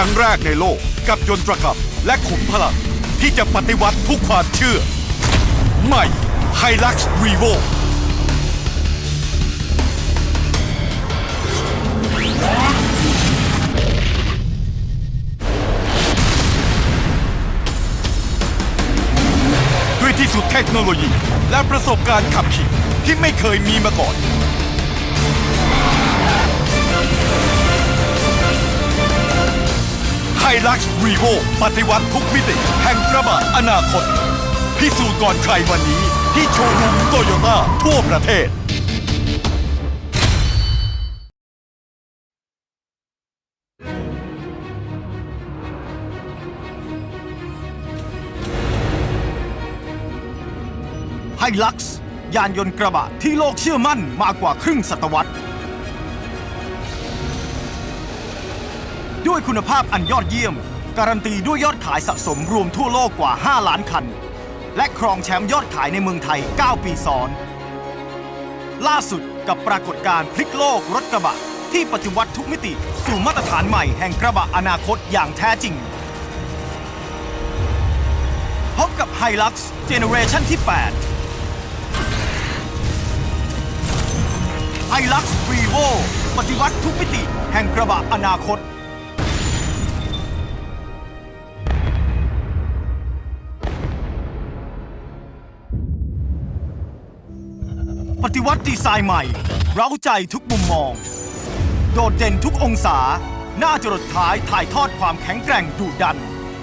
ครั้งแรกในโลกกับยนตรกรรมและขุมพลัง ที่จะปฏิวัติทุกความเชื่อ ใหม่ไฮลักซ์รีโวด้วยที่สุดเทคโนโลยีและประสบการณ์ขับขี่ที่ไม่เคยมีมาก่อน ไฮลักซ์รีโวปฏิวัติทุกมิติ แห่งกระบะอนาคต พิสูจน์ก่อนใครวันนี้ ที่โชว์รูมโตโยต้าทั่วประเทศ ไฮลักซ์ยานยนต์กระบะที่โลกเชื่อมั่นมากกว่าครึ่งศตวรรษ ด้วยคุณภาพอันยอดเยี่ยม การันตีด้วยยอดขายสะสมรวมทั่วโลกกว่า 5 ล้านคัน และครองแชมป์ยอดขายในเมืองไทย 9 ปีซ้อน ล่าสุดกับปรากฏการณ์พลิกโลกรถกระบะ ที่ปฏิวัติทุกมิติสู่มาตรฐานใหม่แห่งกระบะอนาคตอย่างแท้จริง พบกับ Hilux Generation ที่ 8 Hilux Revo ปฏิวัติทุกมิติแห่งกระบะอนาคต ปฏิวัติดีไซน์ใหม่ เร้าใจทุกมุมมอง โดดเด่นทุกองศา หน้าจรดท้ายถ่ายทอดความแข็งแกร่งดุดัน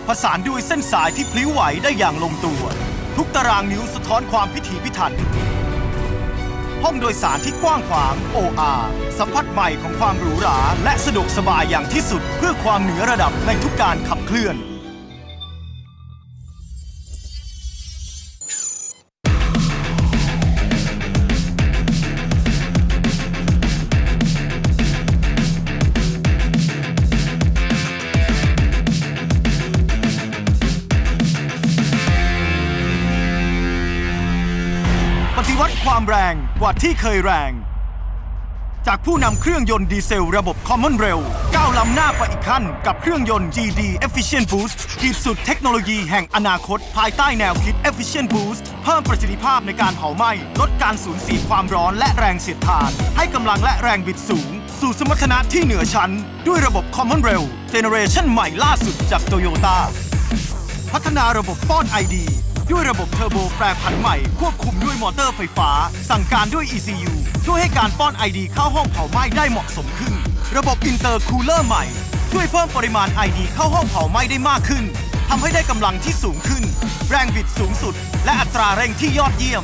ผสานด้วยเส้นสายที่พลิ้วไหวได้อย่างลงตัว ทุกตารางนิ้วสะท้อนความพิถีพิถัน ห้องโดยสารที่กว้างขวาง OR สัมผัสใหม่ของความหรูหรา และสะดวกสบายอย่างที่สุดเพื่อความเหนือระดับในทุกการขับเคลื่อนาที่เคยแรง จากผู้นำเครื่องยนต์ดีเซลระบบ Common Rail ก้าวล้ำหน้าไปอีกขั้นกับเครื่องยนต์ GD Efficient Boost ขีดสุดเทคโนโลยีแห่งอนาคต ภายใต้แนวคิด Efficient Boost เพิ่มประสิทธิภาพในการเผาไหม้ ลดการสูญเสียความร้อนและแรงเสียดทาน ให้กำลังและแรงบิดสูง สู่สมรรถนะที่เหนือชั้น ด้วยระบบ Common Rail Generation ใหม่ล่าสุดจาก Toyota พัฒนาระบบป้อน ID ด้วยระบบเทอร์โบแปรผันใหม่ ควบคุมด้วยมอเตอร์ไฟฟ้า สั่งการด้วย ECU ช่วยให้การป้อน ID เข้าห้องเผาไหม้ได้เหมาะสมขึ้น ระบบอินเตอร์คูลเลอร์ใหม่ ช่วยเพิ่มปริมาณ ID เข้าห้องเผาไหม้ได้มากขึ้นทำให้ได้กำลังที่สูงขึ้น แรงบิดสูงสุด และอัตราเร่งที่ยอดเยี่ยม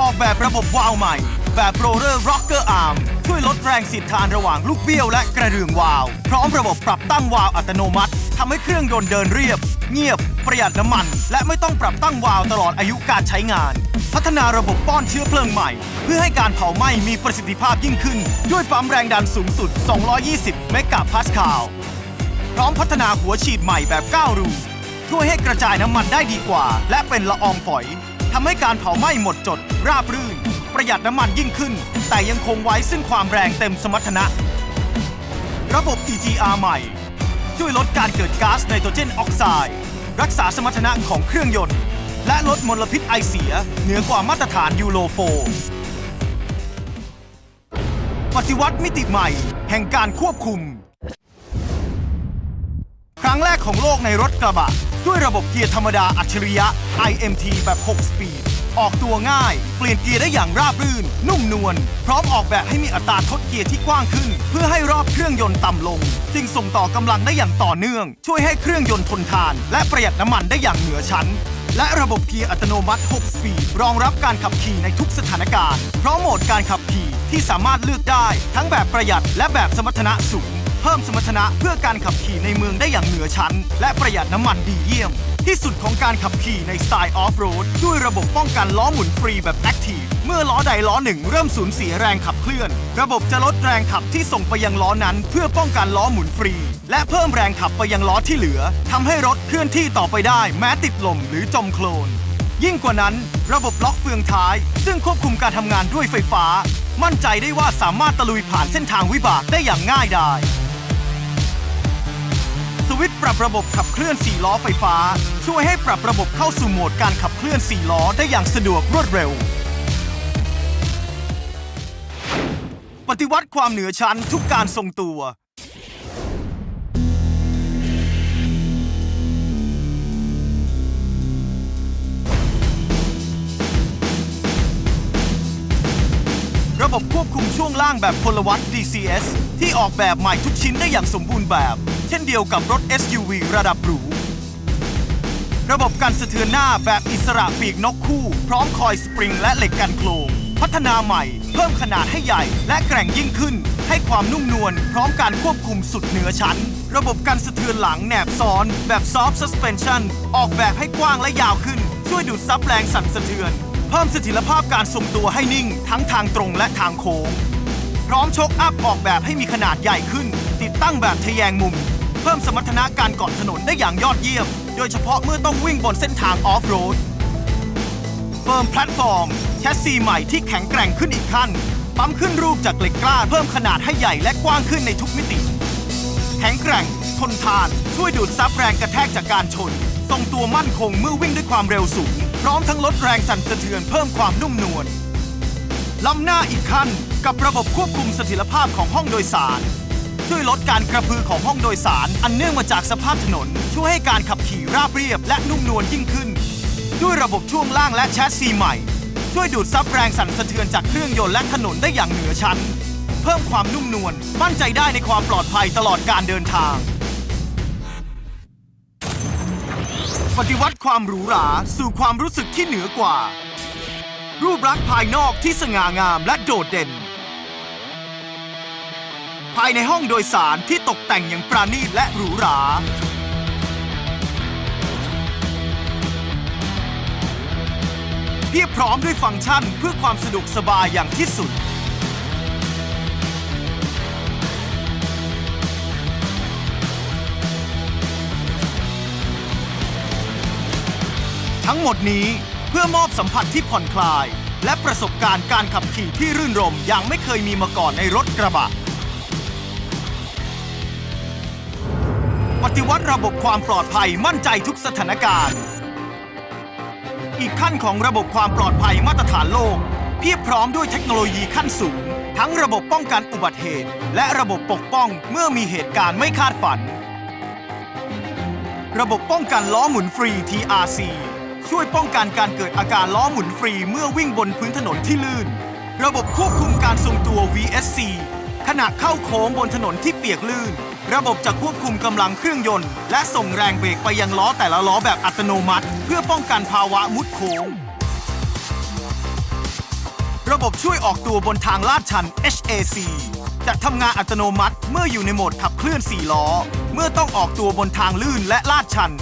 ออกแบบระบบวาล์วใหม่ แบบ Roller Rocker Arm ช่วยลดแรงเสียดทานระหว่างลูกเบี้ยวและกระเดื่องวาล์วพร้อมระบบปรับตั้งวาล์วอัตโนมัติทำให้เครื่องยนต์เดินเรียบ เงียบ ประหยัดน้ำมัน และไม่ต้องปรับตั้งวาล์วตลอดอายุการใช้งาน พัฒนาระบบป้อนเชื้อเพลิงใหม่ เพื่อให้การเผาไหม้มีประสิทธิภาพยิ่งขึ้น ด้วยปั๊มแรงดันสูงสุด 220 เมกะพาสคาลพร้อมพัฒนาหัวฉีดใหม่แบบ9รูช่วยให้กระจายน้ำมันได้ดีกว่า และเป็นละอองฝอยทำให้การเผาไหม้หมดจดราบรื่น ประหยัดน้ำมันยิ่งขึ้น แต่ยังคงไว้ซึ่งความแรงเต็มสมรรถนะ ระบบ EGR ใหม่ ช่วยลดการเกิดก๊าซไนโตรเจนออกไซด์รักษาสมรรถนะของเครื่องยนต์ และลดมลพิษไอเสีย เหนือกว่ามาตรฐานยูโรโฟปฏิวัติมิติใหม่ แห่งการควบคุม ครั้งแรกของโลกในรถกระบะ ด้วยระบบเกียร์ธรรมดาอัจฉริยะ IMT แบบ 6 สปีด ออกตัวง่าย เปลี่ยนเกียร์ได้อย่างราบรื่น นุ่มนวล พร้อมออกแบบให้มีอัตราทดเกียร์ที่กว้างขึ้น เพื่อให้รอบเครื่องยนต์ต่ำลง จึงส่งต่อกำลังได้อย่างต่อเนื่อง ช่วยให้เครื่องยนต์ทนทาน และประหยัดน้ำมันได้อย่างเหนือชั้น และระบบเกียร์อัตโนมัติ 6 สปีด รองรับการขับขี่ในทุกสถานการณ์ พราะโหมดการขับขี่ที่สามารถเลือกได้ ทั้งแบบประหยัดและแบบสมรรถนะสูง เพิ่มสมรรถนะเพื่อการขับขี่ในเมืองได้อย่างเหนือชั้น และประหยัดน้ำมันดีเยี่ยม ที่สุดของการขับขี่ในสไตล์ออฟโรดด้วยระบบป้องกันล้อหมุนฟรีแบบแอคทีฟเมื่อล้อใดล้อหนึ่งเริ่มสูญเสียแรงขับเคลื่อน ระบบจะลดแรงขับที่ส่งไปยังล้อนั้น เพื่อป้องกันล้อหมุนฟรี และเพิ่มแรงขับไปยังล้อที่เหลือทำให้รถเคลื่อนที่ต่อไปได้ แม้ติดลมหรือจมโคลนยิ่งกว่านั้น ระบบล็อกเฟืองท้าย ซึ่งควบคุมการทำงานด้วยไฟฟ้า มั่นใจได้ว่าสามารถตะลุยผ่านเส้นทางวิบากได้อย่างง่ายดาย วิตช์ปรับระบบขับเคลื่อน 4 ล้อไฟฟ้า ช่วยให้ปรับระบบเข้าสู่โหมดการขับเคลื่อน 4 ล้อได้อย่างสะดวกรวดเร็ว ปฏิวัติความเหนือชั้นทุกการทรงตัว ระบบควบคุมช่วงล่างแบบพลวัต DCS ที่ออกแบบใหม่ทุกชิ้นได้อย่างสมบูรณ์แบบ ช่นเดียวกับรถ SUV ระดับหรู ระบบกันสะเทือนหน้าแบบอิสระปีกนกคู่ พร้อมคอยสปริงและเหล็กกันโครงพัฒนาใหม่ เพิ่มขนาดให้ใหญ่และแกร่งยิ่งขึ้น ให้ความนุ่มนวลพร้อมการควบคุมสุดเหนือชั้น ระบบกันสะเทือนหลังแหนบซ้อนแบบ Soft Suspension ออกแบบให้กว้างและยาวขึ้น ช่วยดูดซับแรงสั่นสะเทือน เพิ่มเสถียรภาพการทรงตัวให้นิ่ง ทั้งทางตรงและทางโค้ง พร้อมโชคอัพออกแบบให้มีขนาดใหญ่ขึ้น ติดตั้งแบบทะแยงมุม เพิ่มสมรรถนะการเกาะถนนได้อย่างยอดเยี่ยม โดยเฉพาะเมื่อต้องวิ่งบนเส้นทางออฟโรดเฟิร์มแพลตฟอร์มแชสซีใหม่ที่แข็งแกร่งขึ้นอีกขั้น ปั๊มขึ้นรูปจากเหล็กกล้าเพิ่มขนาดให้ใหญ่และกว้างขึ้นในทุกมิติ แข็งแกร่ง ทนทาน ช่วยดูดซับแรงกระแทกจากการชน ทรงตัวมั่นคงเมื่อวิ่งด้วยความเร็วสูง พร้อมทั้งลดแรงสั่นสะเทือนเพิ่มความนุ่มนวลล้ำหน้าอีกขั้นกับระบบควบคุมเสถียรภาพของห้องโดยสาร ช่วยลดการกระพือของห้องโดยสาร อันเนื่องมาจากสภาพถนน ช่วยให้การขับขี่ราบเรียบและนุ่มนวลยิ่งขึ้น ด้วยระบบช่วงล่างและแชสซีใหม่ ช่วยดูดซับแรงสั่นสะเทือนจากเครื่องยนต์และถนนได้อย่างเหนือชั้น เพิ่มความนุ่มนวลมั่นใจได้ในความปลอดภัยตลอดการเดินทาง ปฏิวัติความหรูหราสู่ความรู้สึกที่เหนือกว่า รูปลักษณ์ภายนอกที่สง่างามและโดดเด่น ภายในห้องโดยสารที่ตกแต่งอย่างปราณีตและหรูหรา เพียบพร้อมด้วยฟังก์ชันเพื่อความสะดวกสบายอย่างที่สุด ทั้งหมดนี้เพื่อมอบสัมผัสที่ผ่อนคลาย และประสบการณ์การขับขี่ที่รื่นรมอย่างไม่เคยมีมาก่อนในรถกระบะ ปฏิวัติระบบความปลอดภัยมั่นใจทุกสถานการณ์ อีกขั้นของระบบความปลอดภัยมาตรฐานโลก เพียบพร้อมด้วยเทคโนโลยีขั้นสูง ทั้งระบบป้องกันอุบัติเหตุ และระบบปกป้องเมื่อมีเหตุการณ์ไม่คาดฝัน ระบบป้องกันล้อหมุนฟรี TRC ช่วยป้องกันการเกิดอาการล้อหมุนฟรีเมื่อวิ่งบนพื้นถนนที่ลื่น ระบบควบคุมการทรงตัว VSC ขณะเข้าโค้งบนถนนที่เปียกลื่น ระบบจะควบคุมกำลังเครื่องยนต์ และส่งแรงเบรกไปยังล้อแต่ละล้อแบบอัตโนมัติ เพื่อป้องกันภาวะมุดโค้ง ระบบช่วยออกตัวบนทางลาดชัน HAC จะทำงานอัตโนมัติเมื่ออยู่ในโหมดขับเคลื่อน 4 ล้อ เมื่อต้องออกตัวบนทางลื่นและลาดชัน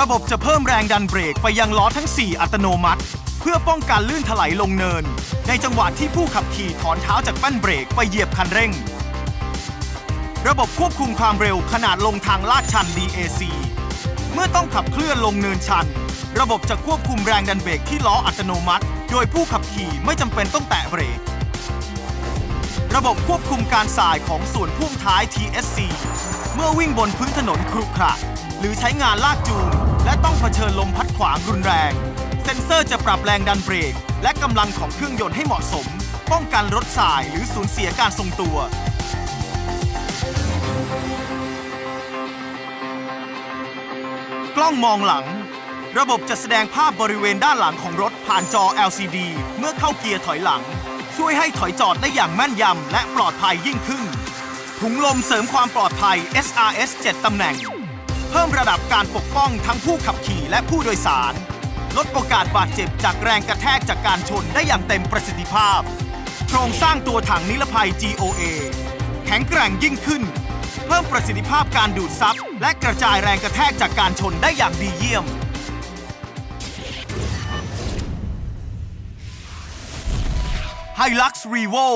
ระบบจะเพิ่มแรงดันเบรกไปยังล้อทั้ง 4 อัตโนมัติ เพื่อป้องกันลื่นถลายลงเนิน ในจังหวะที่ผู้ขับขี่ถอนเท้าจากแป้นเบรกไปเหยียบคันเร่ง ระบบควบคุมความเร็วขนาดลงทางลาดชัน DAC เมื่อต้องขับเคลื่อนลงเนินชัน ระบบจะควบคุมแรงดันเบรกที่ล้ออัตโนมัติ โดยผู้ขับขี่ไม่จำเป็นต้องแตะเบรก ระบบควบคุมการสายของส่วนพ่วงท้าย TSC เมื่อวิ่งบนพื้นถนนครุขระหรือใช้งานลากจูงและต้องเผชิญลมพัดขวางรุนแรง เซ็นเซอร์จะปรับแรงดันเบรก และกำลังของเครื่องยนต์ให้เหมาะสม ป้องกันรถสายหรือสูญเสียการทรงตัว กล้องมองหลัง ระบบจะแสดงภาพบริเวณด้านหลังของรถผ่านจอ LCD เมื่อเข้าเกียร์ถอยหลัง ช่วยให้ถอยจอดได้อย่างแม่นยำและปลอดภัยยิ่งขึ้น ถุงลมเสริมความปลอดภัย SRS 7 ตำแหน่ง เพิ่มระดับการปกป้องทั้งผู้ขับขี่และผู้โดยสาร ลดโอกาสบาดเจ็บจากแรงกระแทกจากการชนได้อย่างเต็มประสิทธิภาพ โครงสร้างตัวถังนิรภัย GOA แข็งแกร่งยิ่งขึ้น เพิ่มประสิทธิภาพการดูดซับและกระจายแรงกระแทกจากการชนได้อย่างดีเยี่ยม h i l u x r e v o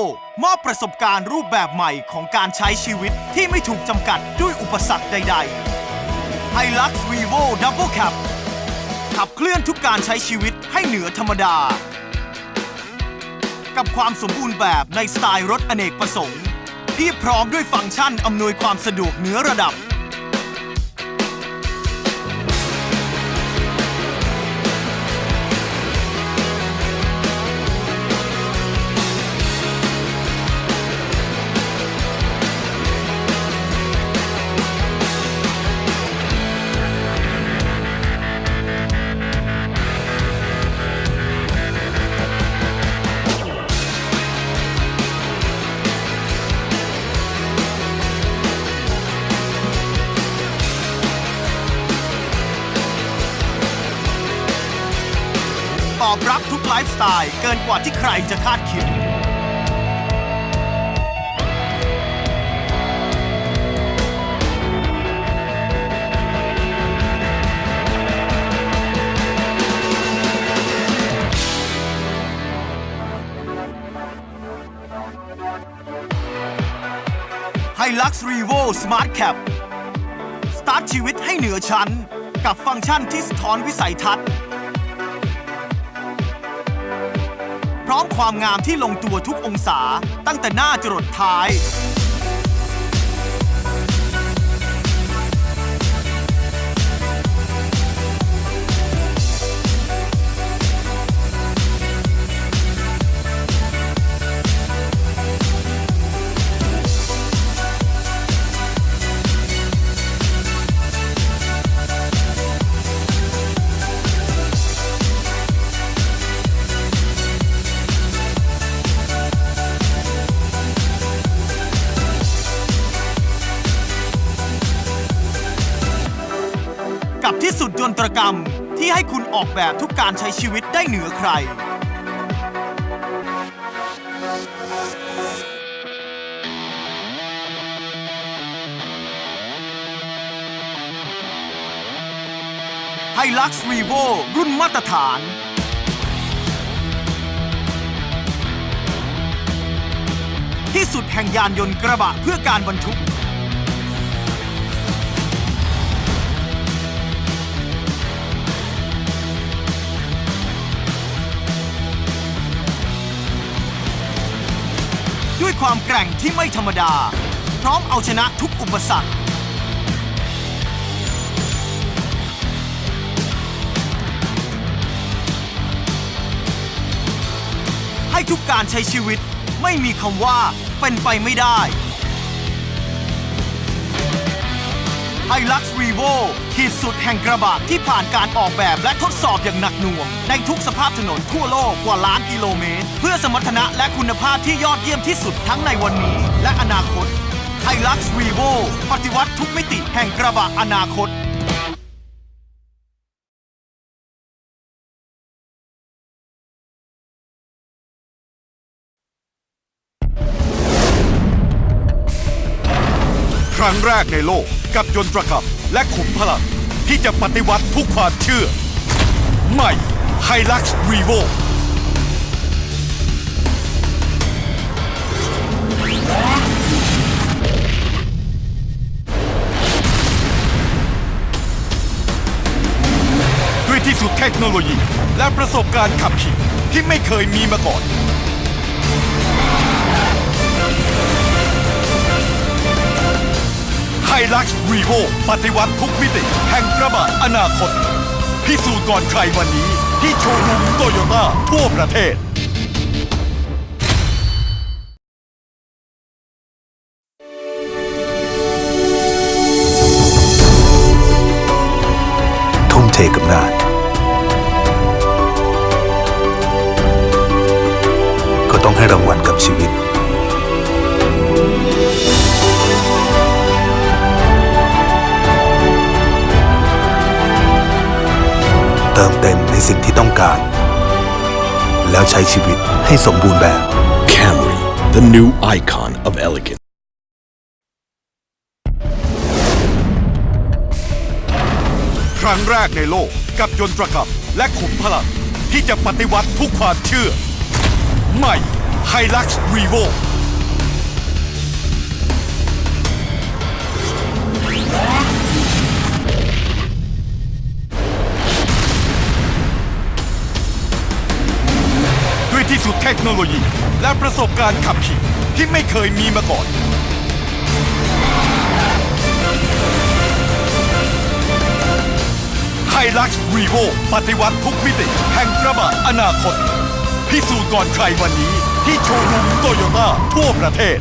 มอบประสบการณ์รูปแบบใหม่ของการใช้ชีวิตที่ไม่ถูกจำกัดด้วยอุปสรรคใด ๆ h i l u x r e v o Double Cab ขับเคลื่อนทุกการใช้ชีวิตให้เหนือธรรมดา กับความสมบูรณ์แบบในสไตล์รถอเนกประสงค์ ที่พร้อมด้วยฟังก์ชันอำนวยความสะดวกเหนือระดับ อบรับทุกไลฟ์สไตล์เกินกว่าที่ใครจะคาดคิด Hilux Revo Smart Cap สตาร์ทชีวิตให้เหนือชั้น กับฟังก์ชันที่สะท้อนวิสัยทัศน์ พร้อมความงามที่ลงตัวทุกองศาตั้งแต่หน้าจรดท้าย กับที่สุดยนตรกรรมที่ให้คุณออกแบบทุกการใช้ชีวิตได้เหนือใคร Hilux Revo รุ่นมาตรฐาน ที่สุดแห่งยานยนต์กระบะเพื่อการบรรทุก ความแกร่งที่ไม่ธรรมดา พร้อมเอาชนะทุกอุปสรรค ให้ทุกการใช้ชีวิตไม่มีคำว่าเป็นไปไม่ได้ Hilux Revo ขีดสุดแห่งกระบะที่ผ่านการออกแบบและทดสอบอย่างหนักหน่วง ในทุกสภาพถนนทั่วโลกกว่าล้านกิโลเมตร เพื่อสมรรถนะและคุณภาพที่ยอดเยี่ยมที่สุดทั้งในวันนี้ และอนาคต Hilux Revo ปฏิวัติทุกมิติแห่งกระบะอนาคตครั้งแรกในโลก กับยนตรกรรมและขุมพลัง ที่จะปฏิวัติทุกความเชื่อ ใหม่ Hilux Revo ด้วยที่สุดเทคโนโลยี และประสบการณ์ขับขี่ที่ไม่เคยมีมาก่อน ไฮลักซ์รีโวปฏิวัติทุกมิติ แห่งกระบะอนาคต พิสูจน์ก่อนใครวันนี้ ที่โชว์รูมโตโยต้าทั่วประเทศ ทุ่มเทกับงาน ก็ต้องให้รางวัลกับชีวิต สิ่งที่ต้องการ แล้วใช้ชีวิตให้สมบูรณ์แบบ Camry, the new icon of elegance. ครั้งแรกในโลกกับยนตรกรรมและขุมพลัง ที่จะปฏิวัติทุกความเชื่อ ใหม่ไฮลักซ์รีโว คโนโลยี และประสบการณ์ขับขี่ที่ไม่เคยมีมาก่อน ไฮลักซ์รีโวปฏิวัติทุกมิติแห่งกระบะอนาคต พิสูจน์ก่อนใครวันนี้ที่โชว์รูมโตโยต้าทั่วประเทศ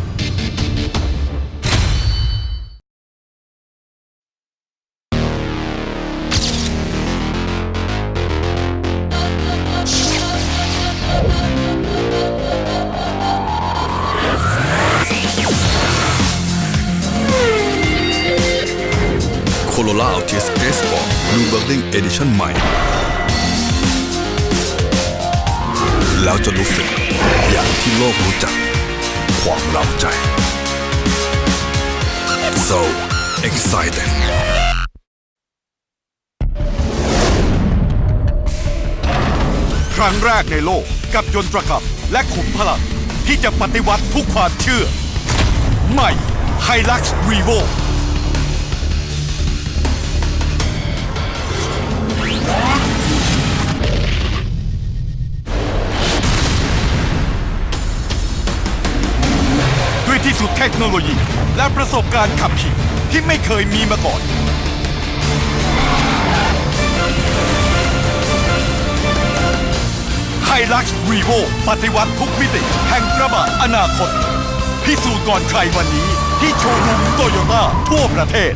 Altis S Sport New Building Edition ใหม่ แล้วจะรู้สึกอย่างที่โลกรู้จัก ความเร้าใจ so excited ครั้งแรกในโลกกับยนตรกรรมและขุมพลัง ที่จะปฏิวัติทุกความเชื่อ ใหม่ไฮลักซ์รีโว ด้วยที่สุดเทคโนโลยี และประสบการณ์ขับขี่ที่ไม่เคยมีมาก่อนไฮลักซ์รีโวปฏิวัติทุกมิติ แห่งกระบะอนาคต พิสูจน์ก่อนใครวันนี้ ที่โชว์รูมโตโยต้าทั่วประเทศ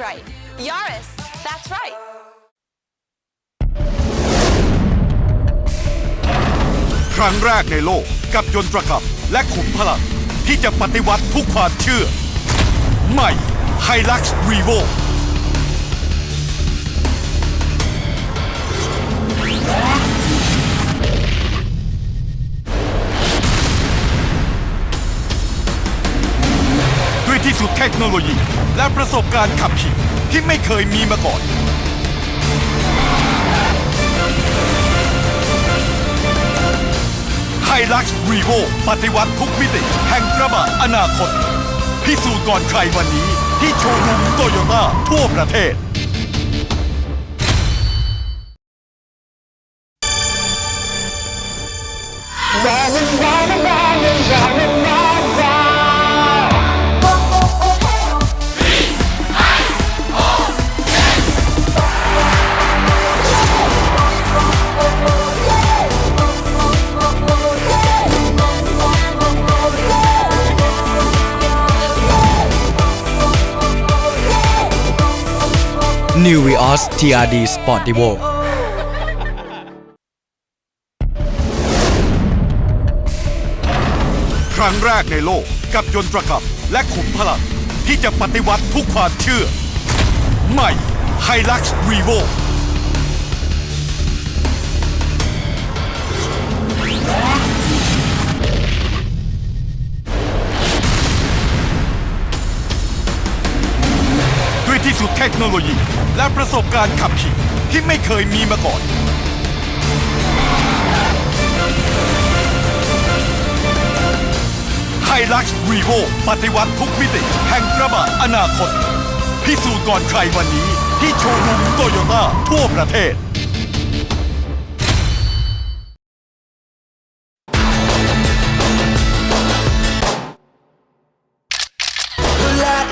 Everything is right. Yaris, that's right. ครั้งแรกในโลกกับยนตรกรรมและขุมพลัง ที่จะปฏิวัติทุกความเชื่อ ใหม่ไฮลักซ์รีโว ที่สุดเทคโนโลยี และประสบการณ์ขับขี่ที่ไม่เคยมีมาก่อน ไฮลักซ์รีโวปฏิวัติทุกมิติแห่งกระบะอนาคต พิสูจน์ก่อนใครวันนี้ ที่โชว์รูมโตโยต้าทั่วประเทศ New Vios TRD Sportivo ครั้งแรกในโลกกับยนตรกรรมและขุมพลัง ที่จะปฏิวัติทุกความเชื่อ ใหม่ไฮลักซ์รีโว ที่สุดเทคโนโลยี และประสบการณ์ขับขี่ที่ไม่เคยมีมาก่อน ไฮลักซ์รีโวปฏิวัติทุกมิติแห่งกระบะอนาคต พิสูจน์ก่อนใครวันนี้ที่โชว์รูมโตโยต้าทั่วประเทศ